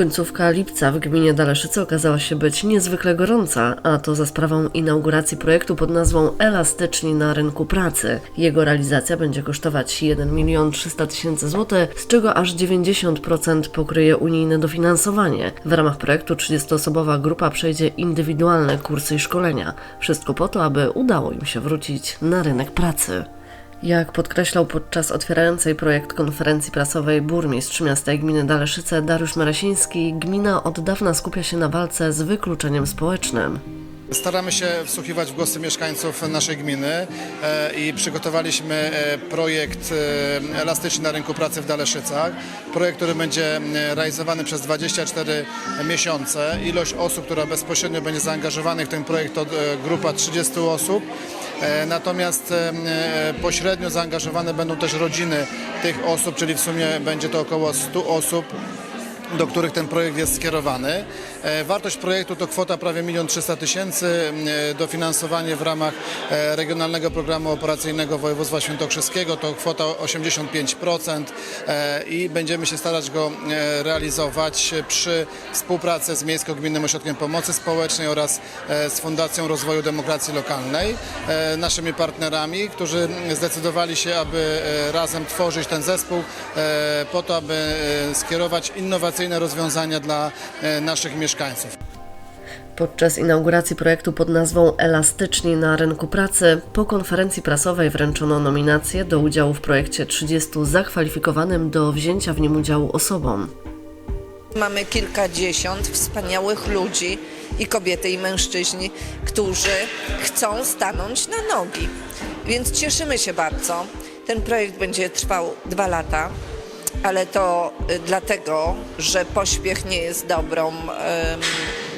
Końcówka lipca w gminie Daleszyce okazała się być niezwykle gorąca, a to za sprawą inauguracji projektu pod nazwą Elastyczni na rynku pracy. Jego realizacja będzie kosztować 1 milion 300 tysięcy złotych, z czego aż 90% pokryje unijne dofinansowanie. W ramach projektu 30-osobowa grupa przejdzie indywidualne kursy i szkolenia. Wszystko po to, aby udało im się wrócić na rynek pracy. Jak podkreślał podczas otwierającej projekt konferencji prasowej burmistrz miasta i gminy Daleszyce Dariusz Marasiński, gmina od dawna skupia się na walce z wykluczeniem społecznym. Staramy się wsłuchiwać w głosy mieszkańców naszej gminy e, i przygotowaliśmy e, projekt e, elastyczny na rynku pracy w Daleszycach. Projekt, który będzie realizowany przez 24 miesiące. Ilość osób, która bezpośrednio będzie zaangażowanych w ten projekt to grupa 30 osób. E, Natomiast e, e, pośrednio zaangażowane będą też rodziny tych osób, czyli w sumie będzie to około 100 osób do których ten projekt jest skierowany. E, Wartość projektu to kwota prawie 1 300 tysięcy, e, dofinansowanie w ramach e, Regionalnego Programu Operacyjnego Województwa Świętokrzyskiego to kwota 85% e, i będziemy się starać go realizować przy współpracy z Miejsko-Gminnym Ośrodkiem Pomocy Społecznej oraz z Fundacją Rozwoju Demokracji Lokalnej, naszymi partnerami, którzy zdecydowali się, aby razem tworzyć ten zespół po to, aby skierować innowacyjne rozwiązania dla e, naszych mieszkańców. Podczas inauguracji projektu pod nazwą Elastyczni na rynku pracy po konferencji prasowej wręczono nominacje do udziału w projekcie 30 zakwalifikowanym do wzięcia w nim udziału osobom. Mamy kilkadziesiąt wspaniałych ludzi i kobiety i mężczyźni, którzy chcą stanąć na nogi. Więc cieszymy się bardzo. Ten projekt będzie trwał dwa lata, ale to y, dlatego, że pośpiech nie jest dobrą,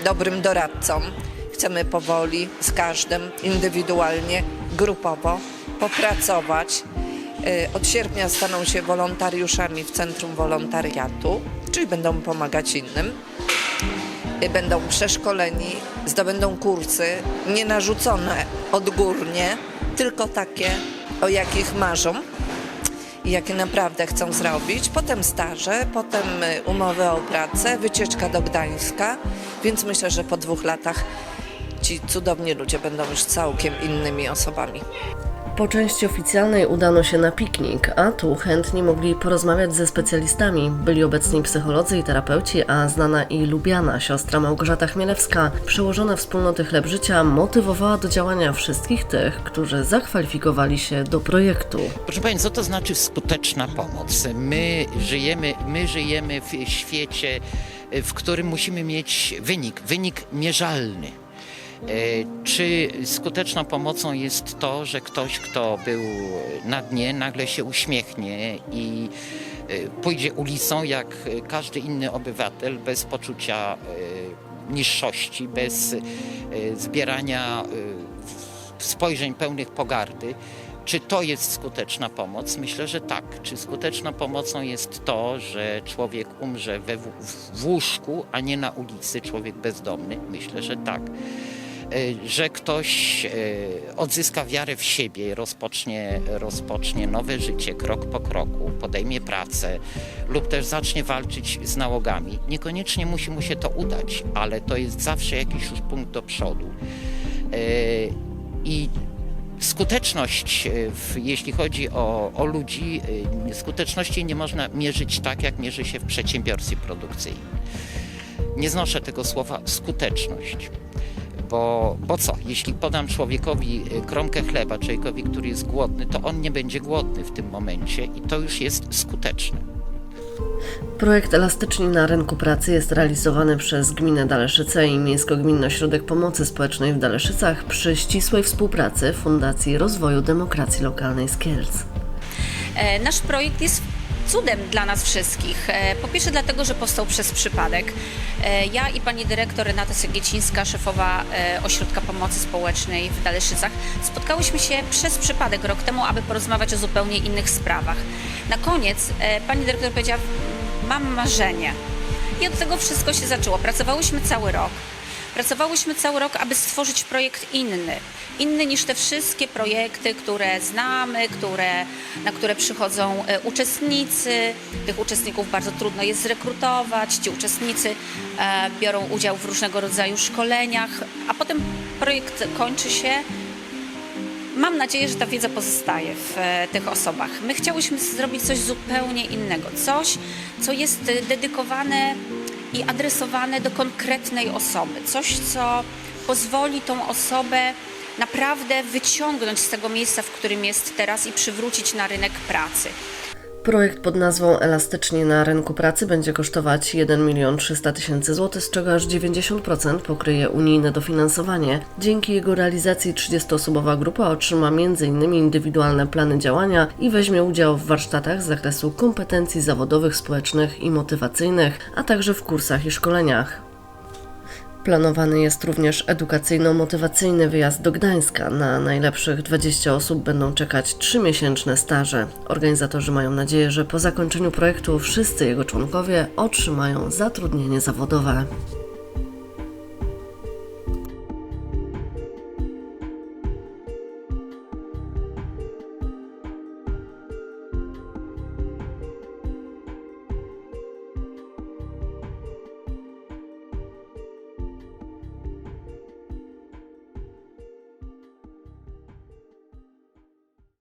dobrym doradcą. Chcemy powoli z każdym indywidualnie, grupowo popracować. Y, Od sierpnia staną się wolontariuszami w Centrum Wolontariatu, czyli będą pomagać innym. Y, Będą przeszkoleni, zdobędą kursy, nie narzucone odgórnie, tylko takie, o jakich marzą jakie naprawdę chcą zrobić. Potem staże, potem y, umowy o pracę, wycieczka do Gdańska, więc myślę, że po dwóch latach ci cudowni ludzie będą już całkiem innymi osobami. Po części oficjalnej udano się na piknik, a tu chętni mogli porozmawiać ze specjalistami. Byli obecni psycholodzy i terapeuci, a znana i lubiana siostra Małgorzata Chmielewska, przełożona wspólnoty Chleb Życia, motywowała do działania wszystkich tych, którzy zakwalifikowali się do projektu. Proszę Państwa, co to znaczy skuteczna pomoc? My żyjemy, my żyjemy w świecie, w którym musimy mieć wynik, wynik mierzalny. E, Czy skuteczną pomocą jest to, że ktoś, kto był na dnie, nagle się uśmiechnie i e, pójdzie ulicą jak każdy inny obywatel bez poczucia e, niższości, bez zbierania spojrzeń pełnych pogardy. Czy to jest skuteczna pomoc? Myślę, że tak. Czy skuteczną pomocą jest to, że człowiek umrze we, w łóżku, a nie na ulicy, człowiek bezdomny? Myślę, że tak. E, Że ktoś e, odzyska wiarę w siebie, rozpocznie, rozpocznie nowe życie krok po kroku, podejmie pracę lub też zacznie walczyć z nałogami. Niekoniecznie musi mu się to udać, ale to jest zawsze jakiś już punkt do przodu. E, I skuteczność, jeśli chodzi o, o ludzi, skuteczności nie można mierzyć tak, jak mierzy się w przedsiębiorstwie produkcyjnym. Nie znoszę tego słowa skuteczność. Bo, bo co? Jeśli podam człowiekowi e, kromkę chleba, człowiekowi, który jest głodny, to on nie będzie głodny w tym momencie i to już jest skuteczne. Projekt Elastyczni na rynku pracy jest realizowany przez Gminę Daleszyce i Miejsko-Gminny Ośrodek Pomocy Społecznej w Daleszycach przy ścisłej współpracy Fundacji Rozwoju Demokracji Lokalnej z Kielc. E, Nasz projekt jest cudem dla nas wszystkich. E, Po pierwsze dlatego, że powstał przez przypadek. E, Ja i pani dyrektor Renata Segiecińska, szefowa e, Ośrodka Pomocy Społecznej w Daleszycach, spotkałyśmy się przez przypadek rok temu, aby porozmawiać o zupełnie innych sprawach. Na koniec pani dyrektor powiedziała, mam marzenie. I od tego wszystko się zaczęło. Pracowałyśmy cały rok. Pracowałyśmy cały rok, aby stworzyć projekt inny. inny niż te wszystkie projekty, które znamy, które, na które przychodzą e, uczestnicy. Tych uczestników bardzo trudno jest zrekrutować. Ci uczestnicy e, biorą udział w różnego rodzaju szkoleniach, a potem projekt kończy się. Mam nadzieję, że ta wiedza pozostaje w e, tych osobach. My chciałyśmy zrobić coś zupełnie innego, coś, co jest dedykowane i adresowane do konkretnej osoby, coś, co pozwoli tą osobę naprawdę wyciągnąć z tego miejsca, w którym jest teraz i przywrócić na rynek pracy. Projekt pod nazwą Elastycznie na rynku pracy będzie kosztować 1 milion 300 tysięcy złotych, z czego aż 90% pokryje unijne dofinansowanie. Dzięki jego realizacji 30-osobowa grupa otrzyma m.in. indywidualne plany działania i weźmie udział w warsztatach z zakresu kompetencji zawodowych, społecznych i motywacyjnych, a także w kursach i szkoleniach. Planowany jest również edukacyjno-motywacyjny wyjazd do Gdańska. Na najlepszych 20 osób będą czekać 3-miesięczne staże. Organizatorzy mają nadzieję, że po zakończeniu projektu wszyscy jego członkowie otrzymają zatrudnienie zawodowe.